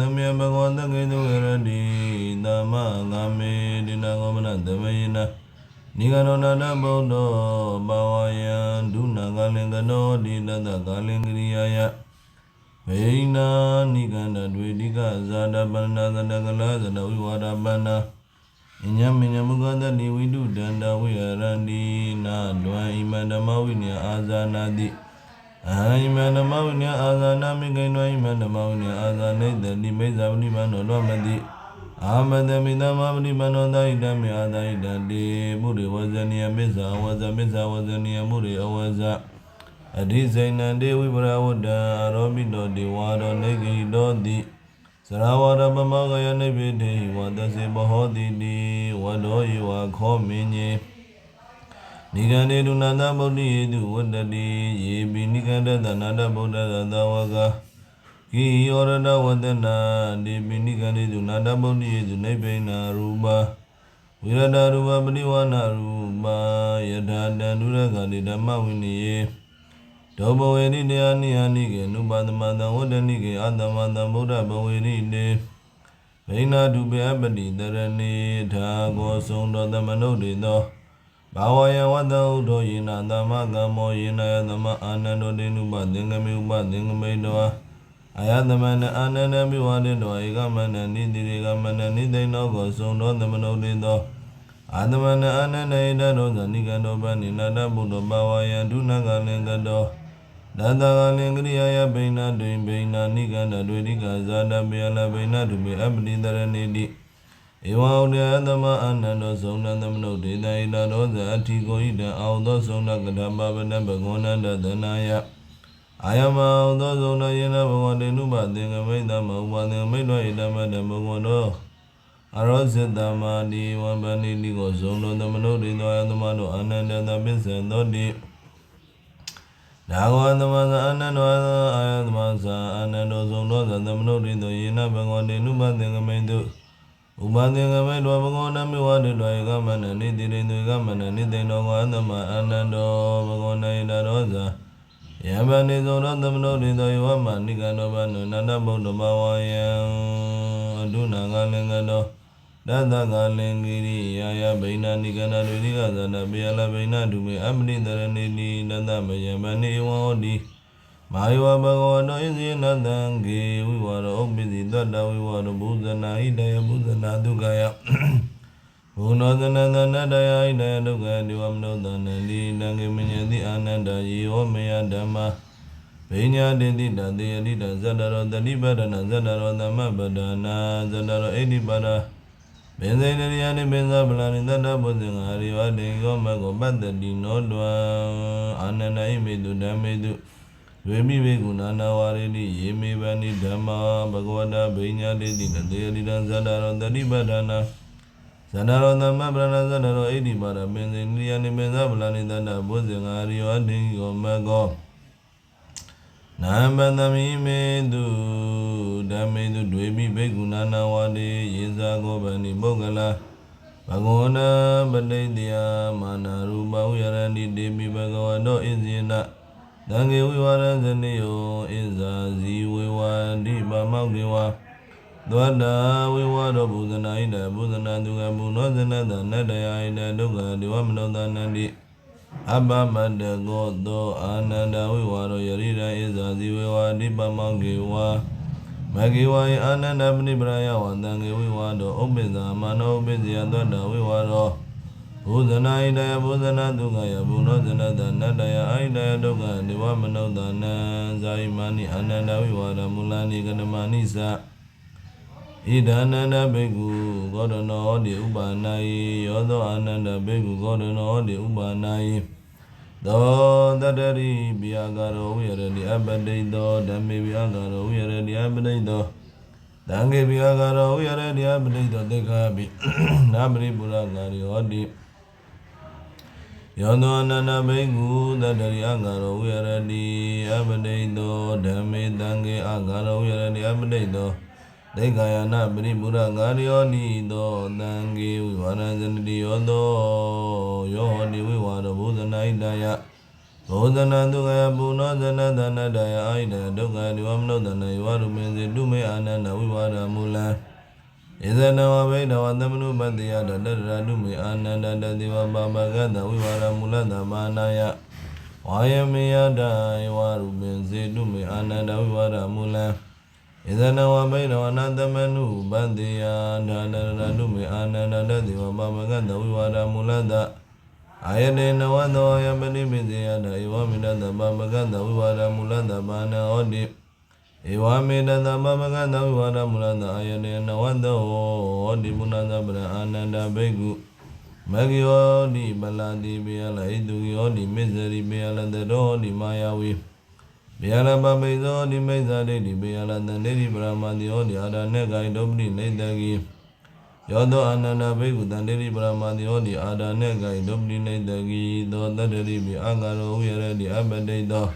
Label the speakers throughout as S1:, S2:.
S1: သမြဘဂဝတကေတုရတိသာမဂမေတိနာဂမနသဗယေနနိဂရောဏတဗုဒ္ဓောဘာဝယံဒုနာကလင်္ကနောဒီတတကလင်္ကရိယာယဝိနာနိကန္တတွေတိကဇာတပန္နသတကလသတဝိဝါဒပန္နာအညမညမုကတတိဝိတုဒန္တဝိဟရန္တိနာလွန်ဣမန္တမဝိနည်းအာဇာနာတိ အာယမနမဝိနအာဇာနာမိကိနဝိမနမဝိနအာဇာနေတတိမိဇာပတိမနောလောမတိအာမတမိသမပတိမနောသာဣတမေအာသာဣတတိမုရိဝဇနိယပိစ္ဆာဝဇပိစ္ဆာဝဇနိယမုရိအဝဇအဓိစိဏံတေဝိပရဝတ္တအာရောပိတောတေဝါရောနေကိတောတိသရဝရပမောကယနိဗ္ဗေတေဝတစေဘဟောတိတိဝတောယေဝခောမင်းညေ နိဂန္ဒေဒုနာတဗုဒ္ဓိယေတုဝတ္တတိယေပိနိဂန္ဒသနာတဗုဒ္ဓသသဝကကိယောရတဝတ္တနာဒေပိနိဂန္ဒေဒုနာတဗုဒ္ဓိယေတုနိဗ္ဗေနရူပဝိရဒရူပပရိဝနာရူပယထာတံဒုရကတိဓမ္မဝိနိယေဒောဘဝေနိတရားနိယနိကေနုပါဒမတံဝတ္တနိကေအတ္တမတံဗုဒ္ဓဘဝေနိတေဗိနာတုပေအပတိတရဏေထာဂောသုံတော်သမနုတ်တေသော ဘာဝယဝတ္တဥဒ္ဓယေနသမကမောယေနယသမအာနန္ဒောတေနုပသင်္ကမေဥပသင်္ကမေတောအာယသမနအာနန္ဒမိဝတေတောဧကမနနိတိရေကမနနိသိဏောကိုသုံတော်သမနုတေတောအာသမနအာနန္ဒေဣတရောဇနိကတောပဏိနတဗုဒ္ဓဘာဝယဒုနကလင်္ကတောဒတကလင်္ကရိယာယဘိနာတွင်ဘိနာနိကန္တတွေတိကဇာတပေယလဘိနာတုပေအပတိတရဏိတိ ဧဝံဥဒယသမအနန္တောသုံးနသမနုဒေတဣတရောဇအဋ္ဌိကိုဣတအောသောသုံးနကထပပနဘဂဝနန္တသနာယအာယမအောသောသုံးနယေနဘဂဝတေနုပသင်္ကမိတမဥပသင်္ကမိတောဣတမတဘဂဝတောအရောဇတမတိဝံပဏိတိကိုသုံးတော်သမနုဒေတောယသမတောအနန္တသပစ္ဆံသောတိဒါဝသမသအနန္တောအာယသမသအနန္တောသုံးတော်သမနုဒေတောယေနဘဂဝတေနုပသင်္ကမိတော ဥပသင်္ကမေတောဘဂဝနမေဝတေတောဧကမနနိတိရိတေကမနနိသိဏောဝါသမအာနန္တောဘဂဝနယတရောဇာယံဗန္တိသောရသမနောတေတောယောမနိကနောဘနုနန္ဒဗုဒ္ဓဘာဝယံအဒုနာကလင်္ကတောတတကလင်္ကိရိယာယဗိနာနိကနာတွေတိကသနပေယလဗိနာဒုမေအမနိတရဏိနိနန္ဒမယံဗန္တိဝဟောတိ မာယောဘဂဝတောဣဇေနတံဂေဝိဝါရောဥပ္ပိတိတတ္တဝိဝါရောဘုဇနာဣတယဘုဇနာဒုက္ခယဘုနောသနန္တနတ္တယဣတယဒုက္ခဒီဝမနောတန္တတိတံဂေမညတိအာနန္တယေဟောမေယဓမ္မာဘိညာတိတိတတေယတိတဇတ္တရောတတိပဒနာဇတ္တရောသမပဒနာဇတ္တရောဣတိပါဒဘင်ဇိနရိယနိဘင်္ဇဗလာနိတတ္တဘုဇင်္ဂါရိဝတေယောမကောပတ္တတိနောတွံအာနန္ဒဣမေတုဓမ္မေတု ဝေမိဝေကုဏနာဝရတိယေမေဗန္တိဓမ္မာဘဂဝတာဘိညာတိတိတတေရိတံဇတရောတတိပဒနာဇတရောသမ္မပရဏဇတရောဣတိပါရမင်းစေနိယနိမေသဗလာနိတတဘုဇင်္ဂါရိယောတိယောမကောနံပတမိမေတုဓမ္မေတုဒွေမိဘေကုဏနာဝတိယေဇာကောဗန္တိပုဂ္ဂလာဘဂဝနာပဋိတယမာနာရူပဝိရဏိတေမိဘဂဝတောဣဇေန တံဃေဝိဝရဇနိယောဣဇာဇီဝေဝန္တိပမောက်ကေဝသောတာဝေဝရောဘုဇနာဣတဘုဇနာတုကဘုနောဇနတနတယဣတဒုက္ခဒေဝမနောတနန္တိအပမတ္တကောသောအာနန္ဒဝိဝရောယရိရဣဇာဇီဝေဝန္တိပမောက်ကေဝမဂေဝယအာနန္ဒပနိပရယဝတံဃေဝိဝါတောဥပ္ပိသမနောဥပ္ပိဇယသောတာဝိဝရော Budanaya Budana Dugaya Burodana Danadaya Aidaya Duga Diwamano Dana Zaimani Ananda Viwada Mulani Gadamanisa Idananda Begu Godana Odi Ubanai Yodo Ananda Begu Godana Odi Ubanai Do Dadari Biagaro Uyaradi Abadai Do. Dami Biagaro Uyaradi Abadai Do. Dange Biagaro Uyaradi Abadai Do Dekabi Namri Buragari Odi Odi. ယိယောသောအာနန္ဒဘေကုဂောဒနောဟောတိဥပါဏာယိသောတတရိပိယကာရောဝိရတိအပတိတောဓမ္မေပိယကာရောဝိရတိအပတိတောတံဃေပိယကာရောဝိရတိအပတိတောတေခာပိနာမရိပုရကာရိဟောတိယောသောအနန္တဘိက္ခုတတ္တရိအငါရောဝိရတိအပတိတောဓမ္မေတံခေအငါရောဝိရတိအပတိတောဒိဋ္ဌာယနာပရိမုရငါရောနိသောတံခေဝိဝါရဇနတိယောသောယောဟောတိဝိဝါရဘုဇနာဣတယဘောဇနာတုကယပုနောဇနသနတယအာဣတဒုက္ခဒီဝမနုဿနယောရုမေစေတုမေအာနန္ဒဝိဝါရမူလံ ဣဇနဝဗိဒဝသမနုပတ္တိယတတရတုမေအာနန္ဒတတိဝပါပကတဝိဝါရမူလတမာနာယဝါယမေယတဧဝရူပင်စေတုမေအာနန္ဒဝိဝါရမူလံဣဇနဝဗိဒဝနသမနုပတ္တိယဒါနရတုမေအာနန္ဒတတိဝပါပကတဝိဝါရမူလတအာယတေနဝသောယပတိပိစေယတဧဝမေတတပါပကတဝိဝါရမူလတပါဏဟောတိ ဧဝမေတတမမကသဝိဝါဒမူလတအာယတေနဝတ္တောဟောတိပုဏ္ဏသပရအာနန္ဒဘိက္ခုမဂ္ဂယောတိပလာတိဘေယလဣတုယောတိမစ္ဆရိဘေယလတရောတိမာယဝေဘေယလပပိဇောတိမိစ္ဆာဒိဋ္ဌိဘေယလတန္တေတိပရမတိဟောတိအာရဏေကိုင်ဒုပတိနေတကိယောသောအာနန္ဒဘိက္ခုတန္တေတိပရမတိဟောတိအာရဏေကိုင်ဒုပတိနေတကိသောတတ္တရိပိအာဂရောဝိရတိအပတိတော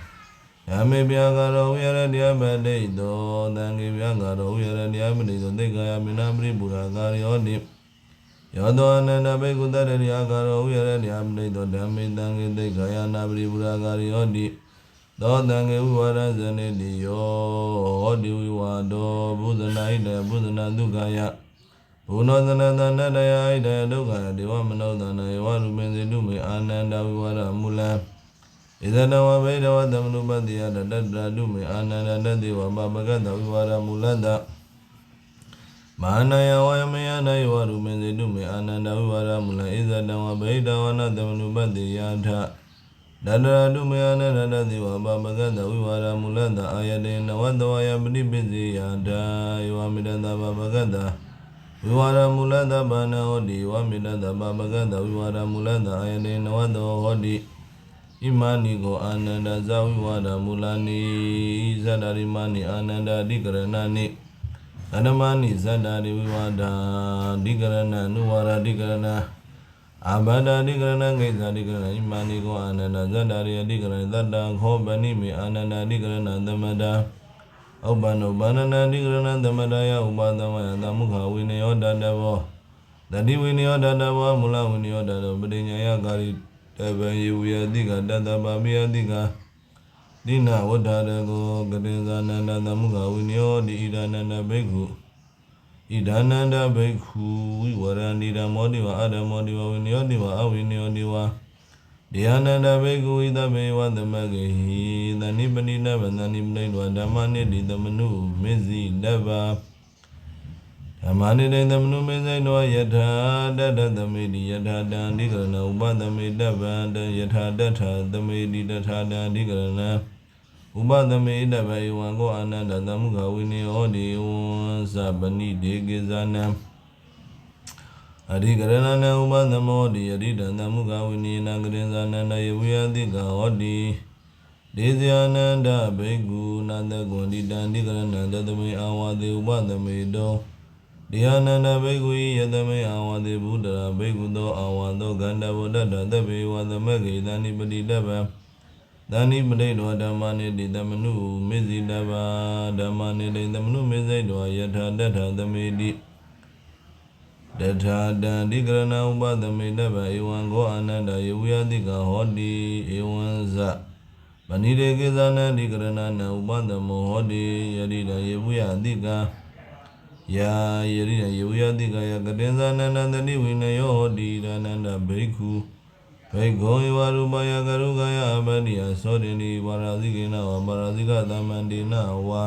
S1: ယမေပြာကရောဝိရတရားပတိတောသံဃေပြာကရောဝိရတရားပတိတောသိက္ခာယမိနာပရိပူရာကာယောတိယောသောအနန္တဘေကုတတရိယာကရောဝိရတရားပတိတောဓမ္မေသံဃေသိက္ခာယနာပရိပူရာကာယောတိသောသံဃေဝိဝါဒဇနေတိယောဟောတိဝိဝါဒောဘုဇနာဣတေဘုဇနာဒုက္ခယဘုနောသနတနတယဣတေဒုက္ခယဒေဝမနောသနယောရူပင်စေတုမေအာနန္ဒဝိဝါဒမူလံ ဣဇနဝဗေဒဝသမနုပတ္တိယတတ္တရတုမေအာနန္ဒတတိဝပပကတဝိဝါရမူလတ္တမာနယဝယမယနယဝရုမေစေတုမေအာနန္ဒဝိဝါရမူလဣဇတဝဗေဒဝနသမနုပတ္တိယထတတ္တရတုမေအာနန္ဒတတိဝပပကတဝိဝါရမူလတ္တအာယတေနဝတဝယပတိပိစိယတာယောမိတတပပကတဝိဝါရမူလတ္တဘာနဟောတိဝမိတတပပကတဝိဝါရမူလတ္တအာယတေနဝတဟောတိ ဣမာနိကိုအာနန္ဒဇဝိဝါဒမူလာနိဇဒရိမာနိအာနန္ဒအဓိကရဏနိအနမနိဇဒရိဝိဝါဒအဓိကရဏနုဝါရအဓိကရဏအာဘဒအဓိကရဏဂိဇာအဓိကရဏဣမာနိကိုအာနန္ဒဇဒရိအဓိကရဏသတ္တခောပနိမေအာနန္ဒအဓိကရဏသမဒဥပ္ပန္နောဘာနနာအဓိကရဏသမဒယဥပါသမယသမုခဝိနယောတတဘောတတိဝိနယောတတဘောမူလဝိနယောတတပဋိညာယကာရိ တဗံယေဝယတိကတတ္တပါမိယတိကဒိနဝဋ္ဌရကောကတိဇာနန္ဒသမုခဝိနယောတိဣဒာနန္ဒဘိက္ခုဣဒာနန္ဒဘိက္ခုဝိဝရန္တိဓမ္မောတိဝအာဓမ္မောတိဝဝိနယောတိဝအဝိနယောတိဝဒေယနန္ဒဘိက္ခုဣဒမေဝသမဂေဟိသနိပနိနဗန္တနိပနိဒဝဓမ္မနိတိသမနုမေဇိတဗ္ဗ ဓမ္မနိတိသမနုမေဇိတောယထာတတ္တသမေတိယထာတံအဓိကရဏဥပသမေတဗ္ဗံတယထာတထသမေတိတထာတံအဓိကရဏံဥပသမေတဗ္ဗေဝံကောအာနန္ဒသမုခဝိနေဟောတိဝံသဗ္ဗနိဒေကိဇာနံအဓိကရဏနံဥပသမောတိယတိတံသမုခဝိနေနံကရင်ဇာနန္ဒယဝိယတိကဟောတိဒေဇာနန္ဒဘိက္ခုနန္တကွန်တိတံအဓိကရဏံတသမေအာဝတိဥပသမေတော ဒေယနန္ဒဘိက္ခုယတမေအာဝတိဘုဒ္ဓရာဘိက္ခုသောအာဝါသောကန္တဗုဒ္ဓတသဗ္ဗေဝသမဂေသန္တိပတိတဗ္ဗံသန္တိပတိတောဓမ္မနိတိသမနုမေဇိတဗ္ဗဓမ္မနိတိသမနုမေဇိတောယထာတထသမေတိတထာတံဒီကရဏဥပသမေတဗ္ဗဧဝံခောအာနန္ဒယေဝယတိကဟောတိဧဝံဇမဏိရေကိဇာနံဒီကရဏနံဥပသမောဟောတိယတိတယေဝယတိက ယာယရိယယေဝယတိကယကတင်္ဇာနန္ဒတတိဝိနယောဟောတိဒါနန္ဒဘိက္ခုဘိက္ခောဧဝရူပယကရုကယအပတိယသောတိနိဝရဇိကေနဝပရဇိကသမန္တိနဝါ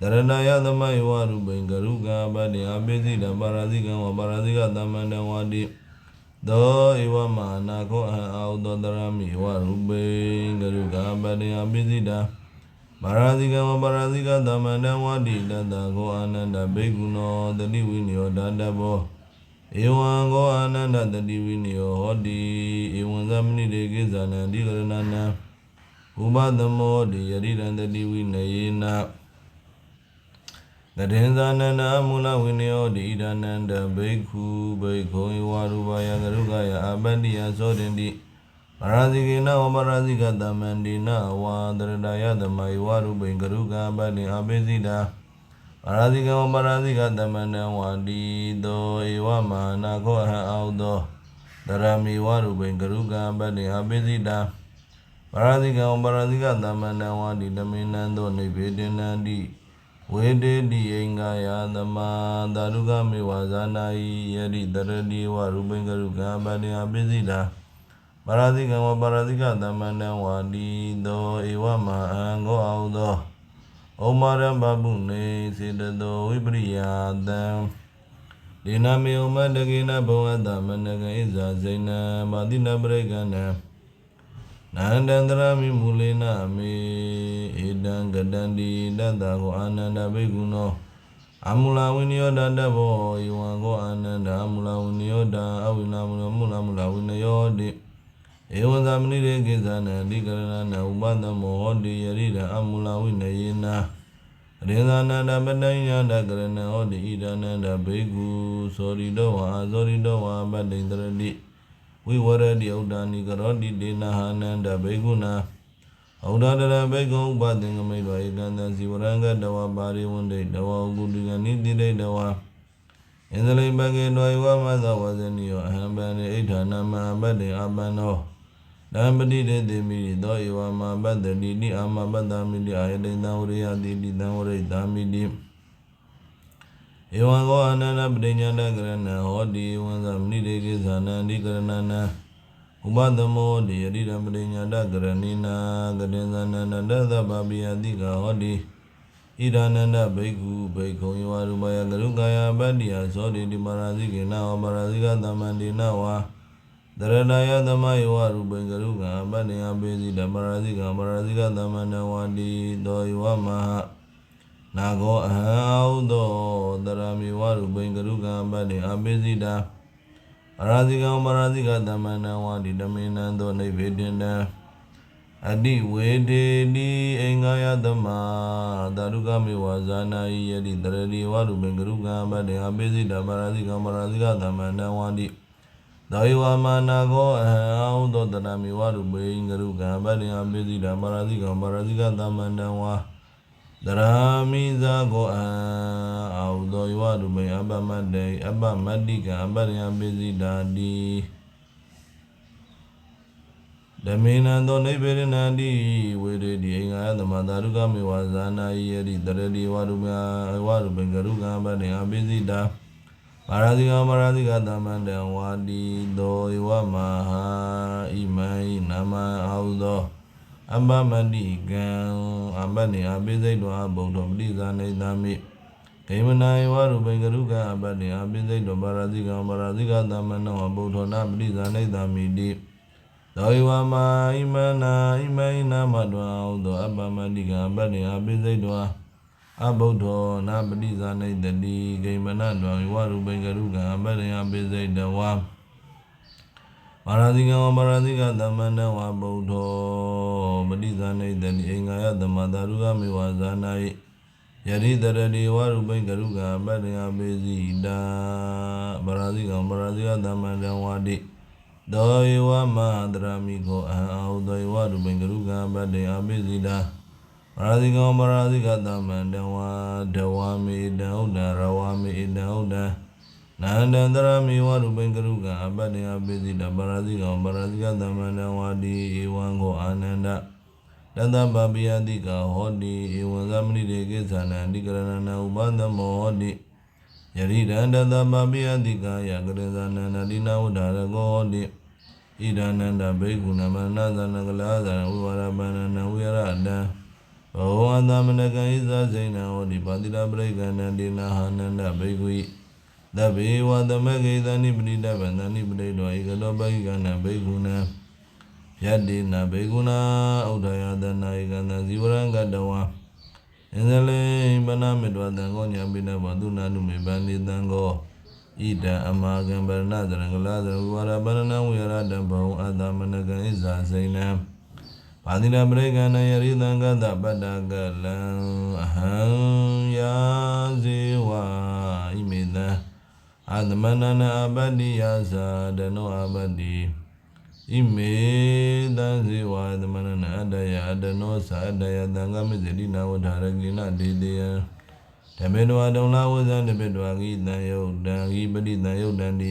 S1: တရဏယသမယေဝရူပိံကရုကအပတိအပိစိတပရဇိကံဝပရဇိကသမန္တဝါတိသောဧဝမာနာခောအဟံအာဟုသောတရမိဝရူပိံကရုကအပတိအပိစိတာ မာရာဇိကံဝပါရာဇိကသမန္တံဝတိတတ္တကိုအာနန္ဒဘိက္ခုနောတတိဝိနယောဒါတဘောဧဝံကိုအာနန္ဒတတိဝိနယောဟောတိဧဝံသမဏိတေကိဇာနံဒီကရဏနံဥပသမောတိယရိရန္တတိဝိနယေနကတေဇာနန္ဒမူလဝိနယောတိဣဒာနန္ဒဘိက္ခုဘိက္ခုဧဝရူပယကရုကယအပတ္တိယသောတင်တိ ပရာဇိကေနဝပရာဇိကတမန္တိနဝါတရတယသမယဝရုပိကရုကပတ္တိအပိစိတာပရာဇိကဝပရာဇိကတမန္တံဝါတိတောဧဝမာနာခောအဟံအောတောတရမေဝရုပိကရုကပတ္တိအပိစိတာပရာဇိကဝပရာဇိကတမန္တံဝါတိတမေနံသောနိဗ္ဗေဒနန္တိဝေတေတိအင်္ဂာယသမသာရုကမေဝဇာနာယိယတိတရတိဝရုပိကရုကပတ္တိအပိစိတာ ပါရဇိကံဝပါရဇိကသမ္မန္တံဝါတိသောဧဝမအံကိုအောင်သောဩမာရံဘပုနေစေတသောဝိပရိယာတံဒေနမေဥမတကေနဘဝတမနကေဣဇာဇိနံမာတိနပရိကဏံနန္တန္တရမိမူလေနမေဧတံကတံတိတတ္တကိုအာနန္ဒဘိက္ခုနောအမူလာဝိနယောဒတ္တဘောဧဝံကိုအာနန္ဒအမူလာဝိနယောဒအဝိနာမုလမူလာမူလာဝိနယောတိ ဧဝံသမဏိရေကိသနံအဓိကရဏနဥပဒမောဟောတိယရိဒံအမူလာဝိနယေနာရေသနန္တပတ္တညန္တကရဏံဟောတိဣဒနန္တဘေကုသောရိတောဝါသောရိတောဝါပတ္တိတရတိဝိဝရတိဥဒ္ဒာနိကရောတိဒေနဟာနန္တဘေကုနာဩဒတရဘေကုဥပသင်္ကမိတောဧကန္တစီဝရံကတဝပါရိဝန္တိတဝဥကုတိကနိတိတေတဝဣန္ဒလိဘဂေတောယဝမသဝဇနိယောအဟံဗန္တိဣဋ္ဌာနမအပတ္တိအပန္နော တံပတိတေတိမိရိသောဧဝမပတ္တိတိအာမပတ္တမိတိအာယတိတံဝရိယတိတိတံဝရိတံမိတိဧဝံကောအနန္တပရိညာတကရဏံဟောတိဝံသမဏိတေကိသနံဒီကရဏနံဥပဒမောတိယတိတံပရိညာတကရဏိနာကတေသနန္တတသဗ္ဗပိယတိကဟောတိဣဒာနန္ဒဘိက္ခုဘိက္ခုယဝရူပယကရုကာယပတ္တိယသောတိတိမာရဇိကေနဝမာရဇိကသမ္မန္တိနဝါ တရဏယသမယောဝရူပိကရုကံပတ္တယပေစီဓမ္မရာဇိကံပရာဇိကသမ္မန္တဝါတိတောယဝမဟနာကောအဟံအောသောတရမေဝရူပိကရုကံပတ္တယပေစီတာအရာဇိကံပရာဇိကသမ္မန္တဝါတိတမေနံသောနိဗ္ဗေဒနံအတိဝေဒေတိအင်္ဂါယသမသာရုကမေဝဇာနာယိယတိတရတိဝရူပိကရုကံပတ္တယပေစီတာပရာဇိကံပရာဇိကသမ္မန္တဝါတိ သောယဝမာနာကောအဟံအောသောတရမေဝရုပေငရုကံပတ္တယပိစိဓမ္မရာဇိကံပရာဇိကသမန္တံဝါတရာမိဇာကောအဟံအောသောယဝရုပေအပမတ္တေအပမတ္တိကံအပတ္တယပိစိဓာတိဓမေနံသောနိဗ္ဗေရဏံတိဝေရေတိအင်္ဂါယသမသာရုကမေဝဇာနာယိယတိတရတိဝရုမေဝရုပေငရုကံပတ္တယပိစိဓာ ပါရဇိကပါရဇိကသမန္တံဝါတိသောဧဝမဟာဣမံဤနမအာဟုသောအမ္ပမတိကံအမ္ပနေအပိစိတ်တောအဘုံတော်ပတိဇာနေသမိဂိမနာယဝရူပိကရုကံအပတေအပိစိတ်တောပါရဇိကံပါရဇိကသမန္တံအဘုံတော်နာပတိဇာနေသမိတိသောဧဝမဣမနာဣမံဤနမတောအာဟုသောအပ္ပမတိကံအပတေအပိစိတ်တော အဘုဒ္ဓောနာပတိဇာနိတတိဂိမနတံဝရူပိကရုကံအပတယပိစိတဝါပါရဇိကံပါရဇိကသမ္မန္တဝါဗုဒ္ဓောပတိဇာနိတတိအင်္ဂါယသမတာရုကမေဝဇာနာယယရိတရတိဝရူပိကရုကံအပတယပိစိတာပါရဇိကံပါရဇိကသမ္မန္တဝါတိသောယဝမဟာတရမိကိုအဟံအာဟုသောယဝရူပိကရုကံအပတယပိစိတာပ ရာဇိကောပရာဇိကသမန္တဝါဒဝါမေတံဥဒ္ဒရဝါမေတံဥဒ္ဒနန္တန္တရမေဝရူပိကရုကံအပတ္တယပိစိတပရာဇိကောပရာဇိကသမန္တဝါတိဧဝံကိုအာနန္ဒတတပပိယတိကဟောတိဧဝံသမဏိတေကိသနံတိကရဏနဥပဒမောဟောတိယရိဒန္တတပပိယတိကယကရဇာနန္ဒတိနာဝဒရကောဟောတိဣဒာနန္ဒဘေကုဏမနသနကလာဇံဝိဝရပန္နဝိရတံ ဘောဝန္တမနကံဣဇာဇိဏဟောဒီပါတိလပရိကဏံဒေနဟာနန္ဒဘေကွိသဗ္ဗေဝသမကေသနိပရိဒဗန္တနိပရိတောဧကလောပကိကဏံဘေကုဏံယတ္တိနဘေကုဏဥဒ္ဒယတနာဧကန္တဇီဝရံကတဝါအင်္ဇလေပနမေတ္တဝတံကောညာပိနဘောသူနာနုမေပန္တိတံကောဣဒံအမာကံပရဏသရံကလာသရဝရပရဏဝေရတံဘောအတ္တမနကံဣဇာဇိဏံ ပါတိလပရိကဏယရိသံကတပတ္တကလံအဟံယာဇေဝဣမေတံအာသမဏနာအပတ္တိယသာဒနောအပတ္တိဣဣမေတံဇေဝါသမဏနာအတ္တယအတ္တနောသာအတ္တယသံဃမစ္စေတိနာဝဋ္ဌာရကိနဒေတေယံဓမ္မေတဝါဒုံလာဝဇံတပိတဝါဂိတံယုတ်တံဂိပတိတံယုတ်တံတိ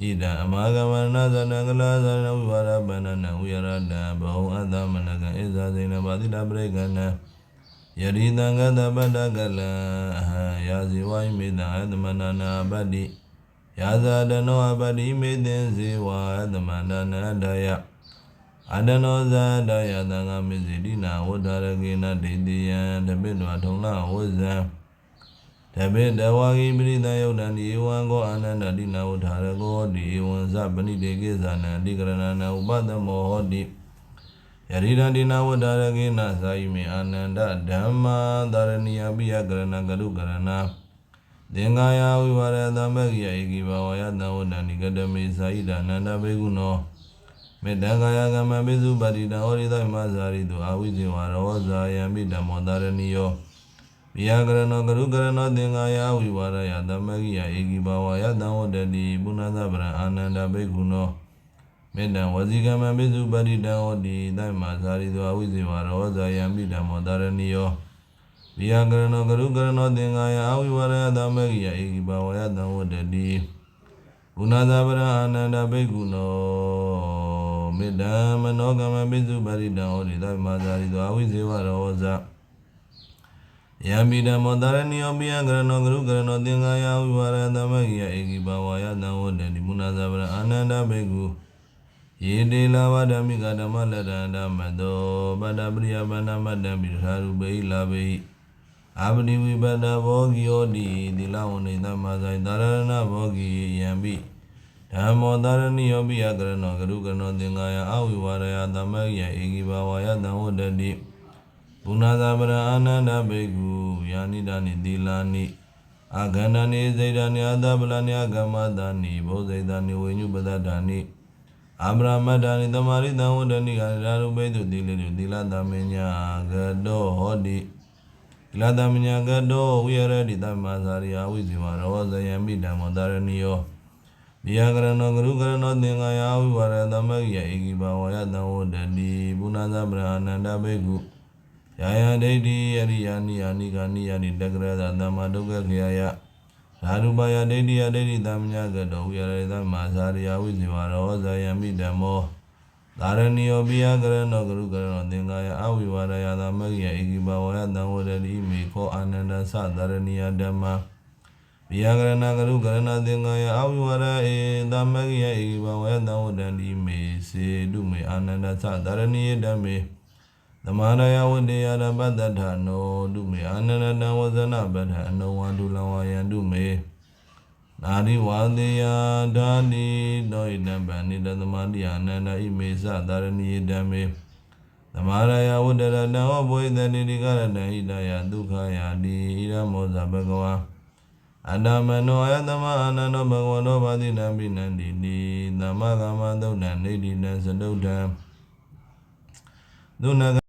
S1: ဣဒံအမဂမနာဇနကလာဇနဝိဝါရပန္နနဝိရတံဘောအတ္တမနကံဣဇာဇိနဘာတိတပရိကဏံယရိတံဂတပတ္တကလံအဟံယာဇိဝိမေတံအတမနာနာပတ္တိယာဇာတနောအပတ္တိမေတံဇေဝအတမနာနာဒယ အတနောဇာတယသံဃမေဇိတိနာဝဋ္ဌရကေနဒိတိယံတပိတဝထုံနာဝဇံတပိတဝါဂိပရိသယုတ်တံဒီဧဝံကောအာနန္ဒတိနာဝဋ္ဌရကောဒီဧဝံဇပဏိတေကိသနံအဓိကရဏနာဥပဒမောဟောတိယရိရန္တိနာဝဋ္ဌရကေနသာယိမေအာနန္ဒဓမ္မာသာရဏိယပိယကရဏကရုကရဏသင်္ကာယဝိဝရသမဂိယဧကိဘဝယတံဝတ္တနိကတမေသာဣဒာနန္ဒဘေကုနော မေတ္တကာယကမ္မပိစုပတိတံဟောရိသမဇာရိတုအာဝိဇေဝရောဇာယံပိဓမ္မောတရဏိယောမိယကရဏောကရုကရဏောသင်္ကာယဝိဝရယသမဂိယဧကိဘဝယတံဝတ္တတိပုဏ္ဏသဗရံအာနန္ဒဘေကုနောမေတ္တဝစီကမ္မပိစုပတိတံဟောတိသမဇာရိတုအာဝိဇေဝရောဇာယံပိဓမ္မောတရဏိယောမိယကရဏောကရုကရဏောသင်္ကာယဝိဝရယသမဂိယဧကိဘဝယတံဝတ္တတိပုဏ္ဏသဗရံအာနန္ဒဘေကုနော မေတ္တာမနောကမ္မပိစုပါရိတံဟောတိသမဇာရိသောအဝိဇေဝရောဇယံမိဓမ္မောတရဏိယောပိယကရဏောကရုကရဏောသင်္ဃာယဝိဝရသမဂိယဧကိဘဝယတံဝတ္တတိမုနာဇဗရအာနန္ဒဘေကုယေတေလာဝဓမ္မိကဓမ္မလတ္တန္တမတောပတ္တပရိယပန္နမတ္တံပိထာရုပေလာပေအာပတိဝိပတ္တဘောဂိယောတိသီလဝနေသမဇိုင်တာရဏဘောဂိယံပိ ဓမ္မောတာရဏိယောပိယကရဏောကရုကရဏောသင်္ကာယအဝိဝရယသမဂယဧကိဘဝယတံဝတ္တတိဘုနာသဗရအာနန္ဒဘေကုယာနိဒာနိသီလာနိအာဂန္ဓာနိစေတနိအတပလနိအကမ္မတာနိဘောဇိတနိဝိညုပဒတာနိအဗရမတ္တာနိတမာရိတံဝတ္တနိကာရာရုပိတုတိလေတုသီလသမညာဂတောဟောတိသီလသမညာဂတောဝိရတိသမ္မာသာရိယဝိဇိဝရောဇယံမိဓမ္မောတာရဏိယော ဒီယကရဏောကရုကရဏောသင်္ကာယဝိဝရသမဂယဧကိဘဝယတံဝတ္တတိပုဏ္ဏသဗ္ဗရာနန္ဒဘေကုယာယဒိဋ္ဌိအရိယာနိယာနိကာနိယာနိတက္ကရသသမ္မာဒုက္ခခေယယဓာရုပယဒိဋ္ဌိယဒိဋ္ဌိသမညာကတောဝိရယသမ္မာသာရိယဝိဇေဝရောဇယံမိဓမ္မောသာရဏိယောပိယကရဏောကရုကရဏောသင်္ကာယအဝိဝရယသမဂယဧကိဘဝယတံဝတ္တတိမေခောအာနန္ဒသသာရဏိယဓမ္မာ ビယကရဏကရုကရဏသင်္ကာယအဝိဝရဧသမဂိယဧဘဝေတံဝတ္တန္တိမေစေတုမေအာနန္ဒသသရဏိယဓမ္မေသမာရယဝတ္တေယရပတ္တထနောတုမေအာနန္ဒတံဝဇနပဋ္ဌအနဝန္တုလံဝယန္တုမေနာရိဝါသေယဓာတိတောဣတံပဏိတသမတိအာနန္ဒဣမေသသရဏိယဓမ္မေသမာရယဝတ္တရတံဟောဘွေတတိတိကရတံဣဒယဒုက္ခယာတိဣရမောဇဘဂဝါ အတ္တမနောအယတမအာနန္ဒောဘဂဝတောဘာတိနံပိနန္တိနိသမဂမသုတ်တံနေတိနံသတုတ္တံသုနဂ